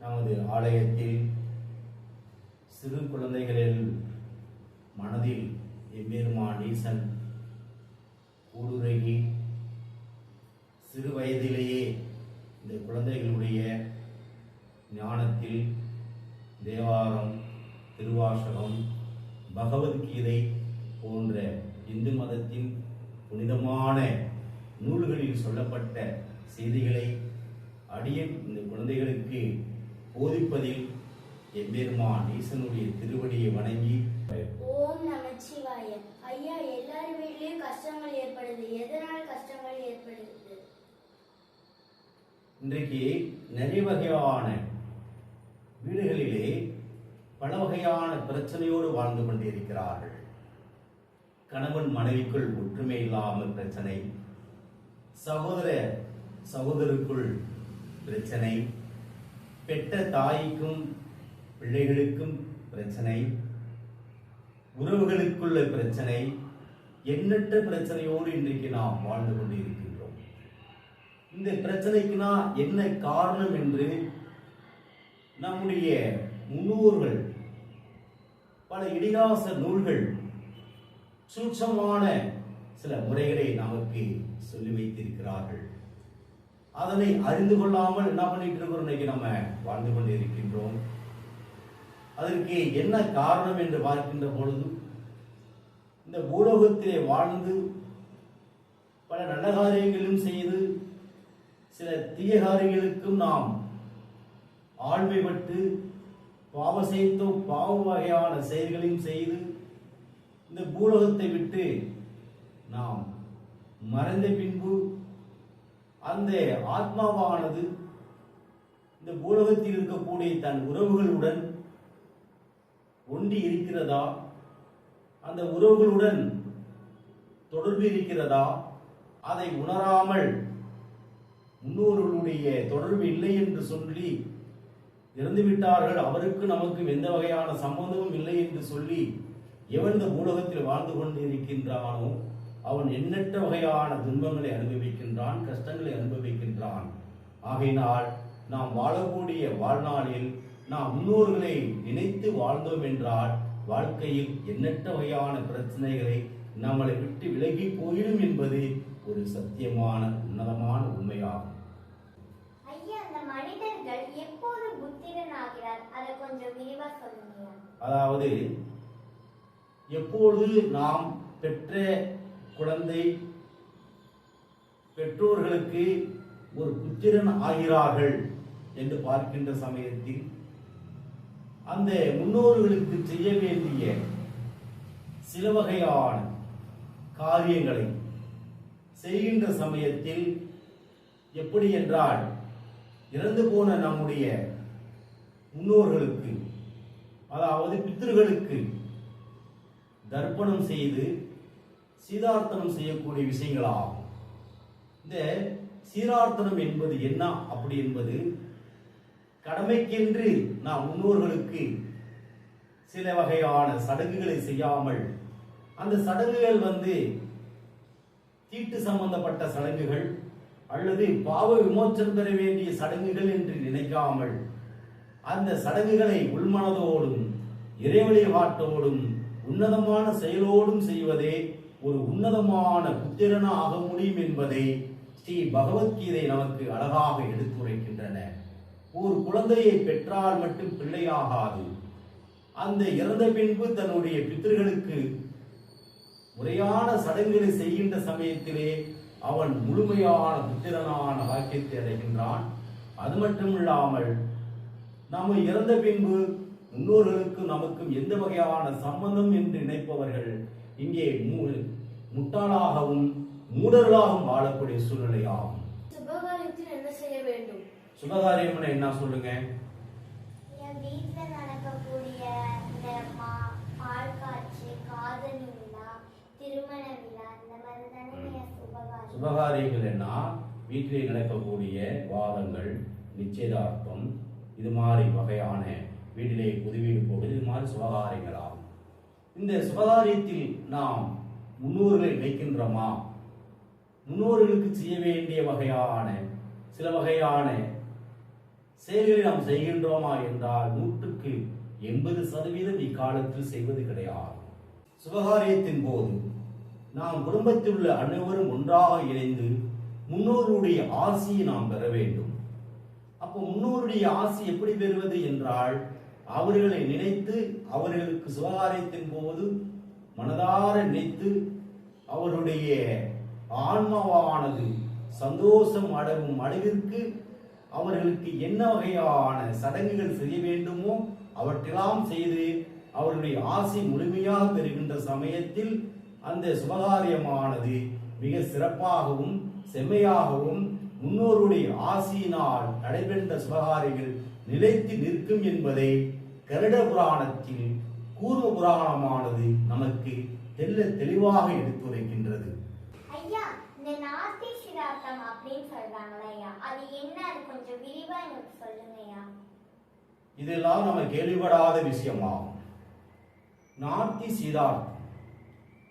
நமது ஆலயத்தில் சிறு குழந்தைகளில் மனதில் எம்பெருமான் ஈசன் ஊடுருகி சிறு வயதிலேயே இந்த குழந்தைகளுடைய ஞானத்தில் தேவாரம் திருவாசகம் பகவத்கீதை போன்ற இந்து மதத்தின் புனிதமான நூல்களில் சொல்லப்பட்ட செய்திகளை அடியன் இந்த குழந்தைகளுக்கு போதிப்பதில் எம்பெருமான் ஈசனுடைய திருவடியை வணங்கி ஓம் நமச்சிவாய. ஐயா எல்லார் வீட்லயும் கஷ்டங்கள் ஏற்படுது. எதனால் கஷ்டங்கள் ஏற்படுது இன்றைக்கு நிறைய வகையான வீடுகளிலே பல வகையான பிரச்சனையோடு வாழ்ந்து கொண்டிருக்கிறார்கள். கணவன் மனைவிக்குள் ஒற்றுமை இல்லாமல் பிரச்சனை சகோதர சகோதரருக்குள் பிரச்சனை பெற்ற தாய்க்கும் பிள்ளைகளுக்கும் பிரச்சனை உறவுகளுக்குள்ள பிரச்சனை எண்ணற்ற பிரச்சனையோடு இன்றைக்கு நாம் வாழ்ந்து கொண்டிருக்கின்றோம். இந்த பிரச்சனைக்குனா என்ன காரணம் என்று நம்முடைய முன்னோர்கள் பல இடியாச நூல்கள் சூட்சமான சில முறைகளை நமக்கு சொல்லி வைத்திருக்கிறார்கள். அதனை அறிந்து கொள்ளாமல் என்ன பண்ணிட்டு இருக்கிறோம்? இன்னைக்கு நம்ம வாழ்ந்து கொண்டிருக்கின்றோம் அதற்கு என்ன காரணம் என்று பார்க்கின்ற பொழுது இந்த பூலோகத்திலே வாழ்ந்து பல நல்ல காரியங்களும் செய்து சில தீய காரியங்களுக்கும் நாம் ஆழ்மைப்பட்டு பாவ செய்தோம் பாவ வகையான செயல்களையும் செய்து இந்த பூலோகத்தை விட்டு நாம் மறைந்த பின்பு அந்த ஆத்மாவானது இந்த பூலோகத்தில் இருக்கக்கூடிய தன் உறவுகளுடன் ஒன்றி இருக்கிறதா? அந்த உறவுகளுடன் தொடர்பு இருக்கிறதா? அதை உணராமல் முன்னோர்களுடைய தொடர்பு இல்லை என்று சொல்லி இறந்து விட்டார்கள் அவருக்கு நமக்கு எந்த வகையான சம்பந்தமும் இல்லை என்று சொல்லி எவன் இந்த பூலகத்தில் வாழ்ந்து கொண்டிருக்கின்றானோ அவன் எண்ணற்ற வகையான துன்பங்களை அனுபவிக்கின்றான் கஷ்டங்களை அனுபவிக்கின்றான். ஆகையினால் நாம் வாழக்கூடிய வாழ்நாளில் நாம் முன்னோர்களை நினைத்து வாழ்ந்தோம் என்றால் வாழ்க்கையில் எண்ணற்ற வகையான பிரச்சனைகளை நம்மளை விட்டு விலகி போயிடும் என்பது ஒரு சத்தியமான உன்னதமான உண்மையாகும் ஐயா அந்த மனிதர்கள் எப்போது புத்திரன் ஆகிறார் அதை கொஞ்சம் விரிவா சொல்லுங்க அதாவது எப்பொழுது நாம் பெற்ற குழந்தை பெற்றோர்களுக்கு ஒரு புத்திரன் ஆகிறார்கள் என்று பார்க்கின்ற சமயத்தில் அந்த முன்னோர்களுக்கு செய்ய வேண்டிய சில வகையான காரியங்களை செய்கின்ற சமயத்தில் எப்படி என்றால் இறந்து போன நம்முடைய முன்னோர்களுக்கு அதாவது பித்திருகளுக்கு தர்ப்பணம் செய்து சீதார்த்தனம் செய்யக்கூடிய விஷயங்களாகும். இந்த சீரார்த்தனம் என்பது என்ன? அப்படி என்பது கடமைக்கென்று நாம் முன்னோர்களுக்கு சில வகையான சடங்குகளை செய்யாமல் அந்த சடங்குகள் வந்து தீட்டு சம்பந்தப்பட்ட சடங்குகள் அல்லது பாவ விமோச்சனம் பெற வேண்டிய சடங்குகள் என்று நினைக்காமல் அந்த சடங்குகளை உள்மனதோடும் இறைவழி வாட்டோடும் உன்னதமான செயலோடும் செய்வதே ஒரு உன்னதமான புத்திரனாக ஆக முடியும் என்பதை ஸ்ரீ பகவத்கீதை நமக்கு அழகாக எடுத்துரைக்கின்றன. ஒரு குழந்தையை பெற்றால் மட்டும் பிள்ளையாகாது. அந்த இறந்த பின்பு தன்னுடைய பித்தர்களுக்கு முறையான சடங்குகளை செய்கின்ற சமயத்திலே அவன் முழுமையான புத்திரனான வாக்கியத்தை அடைகின்றான். அது மட்டும் நம்ம இறந்த பின்பு முன்னோர்களுக்கும் நமக்கும் எந்த வகையான சம்பந்தம் என்று நினைப்பவர்கள் இங்கே மூ- முட்டாளாகவும் மூடர்களாகவும் வாழக்கூடிய சூழ்நிலையாகும். சுபகாரியத்தில் என்ன செய்ய வேண்டும்? சுபகாரியம்னு என்ன சொல்லுங்க? சுபகாரியம். சுபகாரியங்கள் என்ன? வீட்டிலே நடக்கக்கூடிய வாதங்கள் நிச்சயதார்த்தம் இது மாதிரி வகையான வீட்டிலே புது வீடு போடுவது இது மாதிரி சுபகாரியங்களாகும். இந்த சுபகாரியத்தில் நாம் முன்னோர்களை வைக்கின்றோமா? முன்னோர்களுக்கு செய்ய வேண்டிய வகையான சில வகையான செயல்களை நாம் செய்கின்றோமா என்றால் நூற்றுக்கு எண்பது சதவீதம் இக்காலத்தில் செய்வது கிடையாது. சுபகாரியத்தின் போது நாம் குடும்பத்தில் உள்ள அனைவரும் ஒன்றாக இணைந்து முன்னோருடைய ஆசியை நாம் பெற வேண்டும். அப்போ முன்னோருடைய ஆசி எப்படி பெறுவது என்றால் அவர்களை நினைத்து அவர்களுக்கு சுபகாரியத்தின் போது மனதார நினைத்து அவருடைய ஆன்மாவானது சந்தோஷம் அடவும் அளவிற்கு அவர்களுக்கு என்ன வகையான சடங்குகள் செய்ய வேண்டுமோ அவற்றெல்லாம் செய்து அவருடைய ஆசை முழுமையாக பெறுகின்ற சமயத்தில் அந்த சுபகாரியமானது மிக சிறப்பாகவும் செம்மையாகவும் முன்னோருடைய ஆசியினால் நடைபெற்ற சுபகாரியங்கள் நிலைத்து நிற்கும் என்பதை கருட புராணத்தில் கூர்ம புராணமானது நமக்கு தெல்ல தெளிவாக எடுத்துரைக்கின்றது ஐயா இந்த நாத்தி சிராத்தம் அப்படின்னு சொல்றாங்களே ஐயா. அது என்ன? அது கொஞ்சம் விரிவா எனக்கு சொல்லுங்க ஐயா. இதெல்லாம் நம்ம கேள்விப்படாத விஷயமாகும். நாத்தி சீரார்த்தம்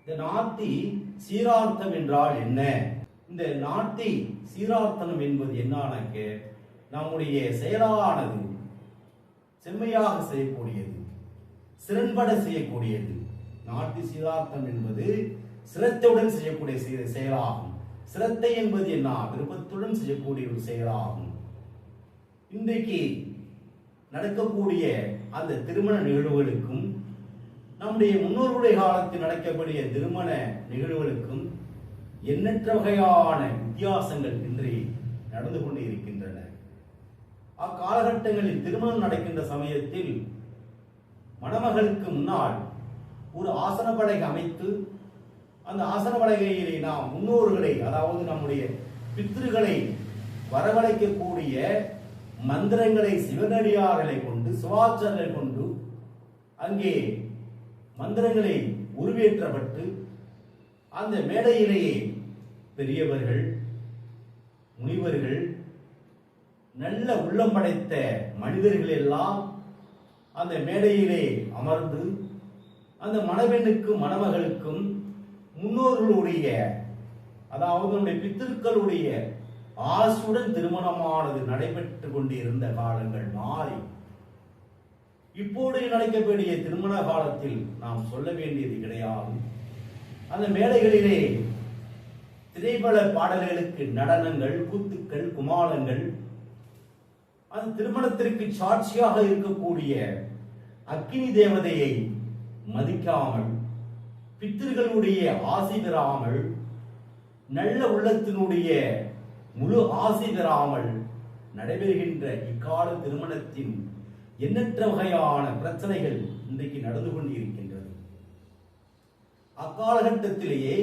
இந்த நாத்தி சீரார்த்தம் என்றால் என்ன? இந்த நாட்டை சீரார்த்தனம் என்பது என்னன்னாக்க நம்முடைய செயலானது செம்மையாக செய்யக்கூடியது சிறன்பட செய்யக்கூடியது. நாட்டு சீரார்த்தம் என்பது சிரத்தையுடன் செய்யக்கூடிய செயலாகும். சிரத்தை என்பது என்ன? விருப்பத்துடன் செய்யக்கூடிய ஒரு செயலாகும். இன்றைக்கு நடக்கக்கூடிய அந்த திருமண நிகழ்வுகளுக்கும் நம்முடைய முன்னோர்களுடைய காலத்தில் நடக்கக்கூடிய திருமண நிகழ்வுகளுக்கும் எண்ணற்ற வகையான வித்தியாசங்கள் இன்று நடந்து கொண்டு இருக்கின்றன? அக்காலகட்டங்களில் திருமணம் நடக்கின்ற சமயத்தில் மணமகளுக்கு முன்னால் ஒரு ஆசன பலகை அமைத்து அந்த ஆசன பலகையிலே நாம் முன்னோர்களை அதாவது நம்முடைய பித்ருகளை வரவழைக்கக்கூடிய மந்திரங்களை சிவனடியார்களை கொண்டு சிவாச்சாரர்களை கொண்டு அங்கே மந்திரங்களை உருவேற்றப்பட்டு அந்த மேடையிலேயே பெரியவர்கள் முனிவர்கள் நல்ல உள்ளம் படைத்த மனிதர்கள் எல்லாம் அந்த மேடையிலே அமர்ந்து அந்த மணவெண்ணுக்கும் மணமகளுக்கும் முன்னோர்களுடைய அதாவது நம்முடைய பித்திருக்களுடைய ஆசுடன் திருமணமானது நடைபெற்று கொண்டிருந்த காலங்கள் மாறி இப்போது நடக்கக்கூடிய திருமண காலத்தில் நாம் சொல்ல வேண்டியது கிடையாது. அந்த மேடைகளிலே திரைப்பட பாடல்களுக்கு நடனங்கள் கூத்துக்கள் குமாலங்கள். அது திருமணத்திற்கு சாட்சியாக இருக்கக்கூடிய அக்கினி தேவதையை மதிக்காமல் பித்தர்களுடைய ஆசை பெறாமல் நல்ல உள்ளத்தினுடைய முழு ஆசை பெறாமல் நடைபெறுகின்ற இக்கால திருமணத்தின் எண்ணற்ற வகையான பிரச்சனைகள் இன்றைக்கு நடந்து கொண்டிருக்கின்றது. அக்காலகட்டத்திலேயே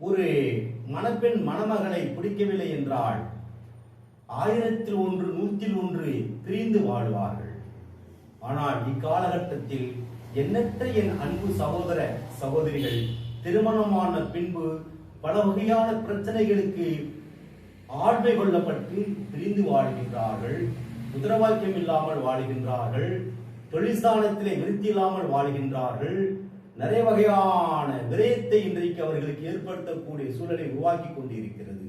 ஒரு மணப்பெண் மணமகளை பிடிக்கவில்லை என்றால் ஆயிரத்தில் ஒன்று நூற்றில் ஒன்று பிரிந்து வாழ்வார்கள். ஆனால் இக்காலகட்டத்தில் எண்ணற்ற என் அன்பு சகோதர சகோதரிகள் திருமணமான பின்பு பல வகையான பிரச்சனைகளுக்கு ஆழ்மை கொள்ளப்பட்டு பிரிந்து வாழ்கின்றார்கள். உத்தரவாக்கியம் இல்லாமல் வாழ்கின்றார்கள். தொழிற்சாலத்திலே விருத்தி இல்லாமல் வாழ்கின்றார்கள். நிறைய வகையான விரயத்தை இன்றைக்கு அவர்களுக்கு ஏற்படுத்தக்கூடிய சூழலை உருவாக்கி கொண்டிருக்கிறது.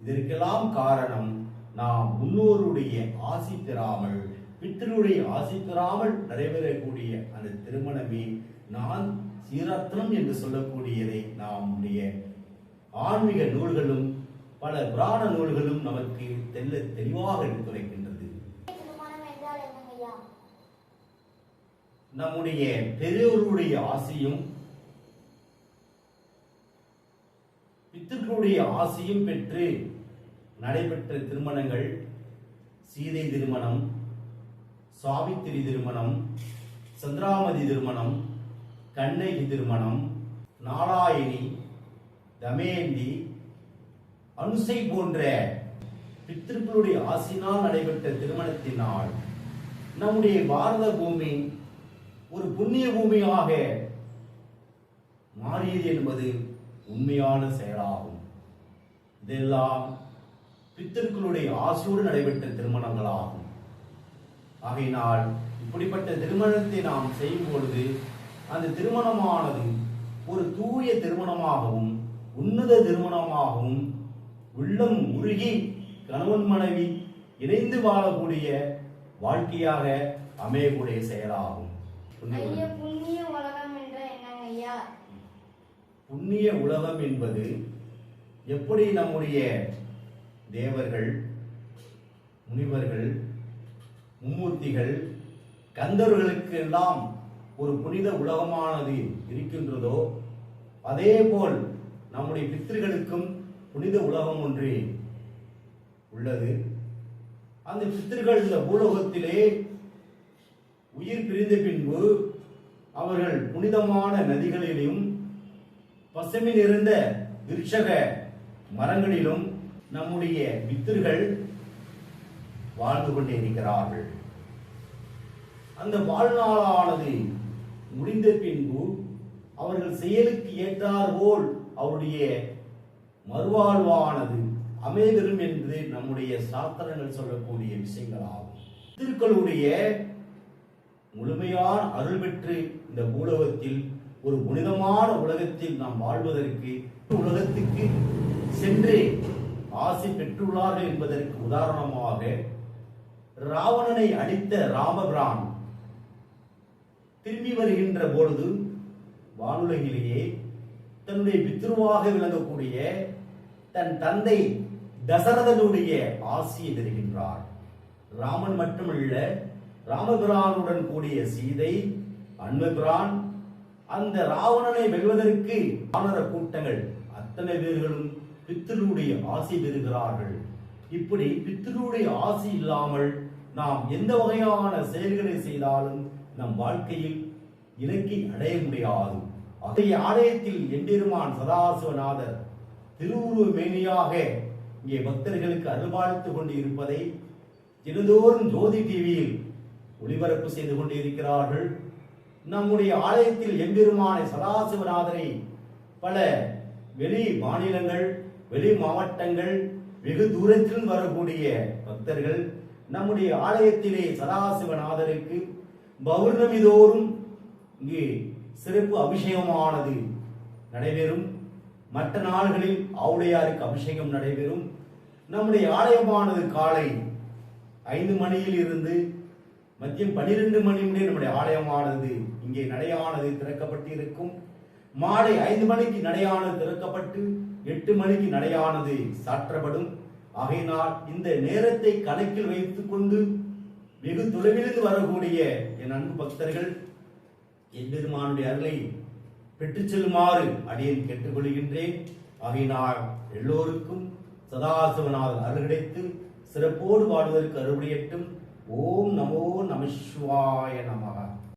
இதற்கெல்லாம் காரணம் நாம் முன்னோருடைய ஆசி பெறாமல் பித்தருடைய ஆசி பெறாமல் நடைபெறக்கூடிய அந்த திருமணமே நான் சீரத்னம் என்று சொல்லக்கூடியதை நம்முடைய ஆன்மீக நூல்களும் பல புராண நூல்களும் நமக்கு தெல்ல தெளிவாக எடுத்துரைக்கின்றன திருமணம் என்றால் என்னங்க ஐயா நம்முடைய பெரியோருடைய ஆசையும் பித்திருக்களுடைய ஆசையும் பெற்று நடைபெற்ற திருமணங்கள் சீதை திருமணம் சாவித்திரி திருமணம் சந்திராமதி திருமணம் கண்ணகி திருமணம் நாராயணி தமேந்தி அனுசை போன்ற பித்திருக்களுடைய ஆசினால் நடைபெற்ற திருமணத்தினால் நம்முடைய பாரத பூமி ஒரு புண்ணிய பூமியாக மாறியது என்பது உண்மையான செயலாகும். இதெல்லாம் பித்தர்களுடைய ஆசையோடு நடைபெற்ற திருமணங்களாகும். ஆகையினால் இப்படிப்பட்ட திருமணத்தை நாம் செய்யும் பொழுது அந்த திருமணமானது ஒரு தூய திருமணமாகவும் உன்னத திருமணமாகவும் உள்ளம் உருகி கணவன் மனைவி இணைந்து வாழக்கூடிய வாழ்க்கையாக அமையக்கூடிய செயலாகும். ஐயா புண்ணிய உலகம் என்ற என்னங்க ஐயா? புண்ணிய உலகம் என்பது எப்படி நம்முடைய தேவர்கள் முனிவர்கள் மும்மூர்த்திகள் கந்தர்களுக்கு எல்லாம் ஒரு புனித உலகமானது இருக்கின்றதோ அதே போல் நம்முடைய பித்திருகளுக்கும் புனித உலகம் ஒன்று உள்ளது. அந்த பித்திருகள் இந்த பூலோகத்திலே உயிர் பிரிந்த பின்பு அவர்கள் புனிதமான நதிகளிலும் பசுமை நிறைந்த விருட்சக மரங்களிலும் நம்முடைய பித்திருகள் வாழ்ந்து கொண்டே இருக்கிறார்கள். அந்த வாழ்நாளானது முடிந்த பின்பு அவர்கள் செயலுக்கு ஏற்றார் போல் அவருடைய மறுவாழ்வானது அமைதரும் என்பது நம்முடைய சாத்திரங்கள் சொல்லக்கூடிய விஷயங்களாகும். திருக்களுடைய முழுமையான அருள் பெற்று இந்த பூலோகத்தில் ஒரு புனிதமான உலகத்தில் நாம் வாழ்வதற்கு உலகத்துக்கு சென்று ஆசை பெற்றுள்ளார்கள் என்பதற்கு உதாரணமாக ராவணனை அழித்த ராமபிரான் திரும்பி வருகின்ற பொழுது வானுலகிலேயே தன்னுடைய பித்ருவாக விளங்கக்கூடிய தன் தந்தை தசரதனுடைய ஆசியை தருகின்றார். ராமன் மட்டுமல்ல ராமபிரானுடன் கூடிய சீதை அன்புபிரான் அந்த ராவணனை வெல்வதற்கு வானர கூட்டங்கள் அத்தனை பேர்களும் பித்திருடைய ஆசி பெறுகிறார்கள். இப்படி பித்திருடைய ஆசி இல்லாமல் நாம் எந்த வகையான செயல்களை செய்தாலும் நம் வாழ்க்கையில் இலக்கை அடைய முடியாது. அத்தகைய ஆலயத்தில் எம்பெருமான் சதாசிவநாதர் திருவுருவ மேனியாக இங்கே பக்தர்களுக்கு அருள்பாலித்துக் கொண்டு இருப்பதை தினந்தோறும் ஜோதி டிவியில் ஒளிபரப்பு செய்து கொண்டிருக்கிறார்கள். நம்முடைய ஆலயத்தில் எம்பெருமானை சதாசிவநாதரை பல வெளி மாநிலங்கள் வெளி மாவட்டங்கள் வெகு தூரத்தில் வரக்கூடிய பக்தர்கள் நம்முடைய ஆலயத்திலே சதாசிவநாதருக்கு பௌர்ணமி தோறும் இங்கு சிறப்பு அபிஷேகமானது நடைபெறும். மற்ற நாள்களில் ஆவுடையாருக்கு அபிஷேகம் நடைபெறும். நம்முடைய ஆலயமானது காலை ஐந்து மணியில் இருந்து மதியம் பனிரெண்டு மணி முடிய நம்முடைய ஆலயமானது இங்கே நடையானது திறக்கப்பட்டு இருக்கும் மாலை ஐந்து மணிக்கு நடையானது திறக்கப்பட்டு எட்டு மணிக்கு நடையானது சாற்றப்படும். ஆகையினால் இந்த நேரத்தை கணக்கில் வைத்துக் கொண்டு வெகு தொலைவிலிருந்து வரக்கூடிய என் அன்பு பக்தர்கள் எம்பெருமானுடைய அருளை பெற்றுச் செல்லுமாறு அடியேன் கேட்டுக்கொள்கின்றேன். ஆகையினால் எல்லோருக்கும் சதாசிவநாதன் அருள் கிடைத்து சிறப்போடு வாழ்வதற்கு அறுபடியட்டும் ஓம் நமோ நமசிவாய நமகா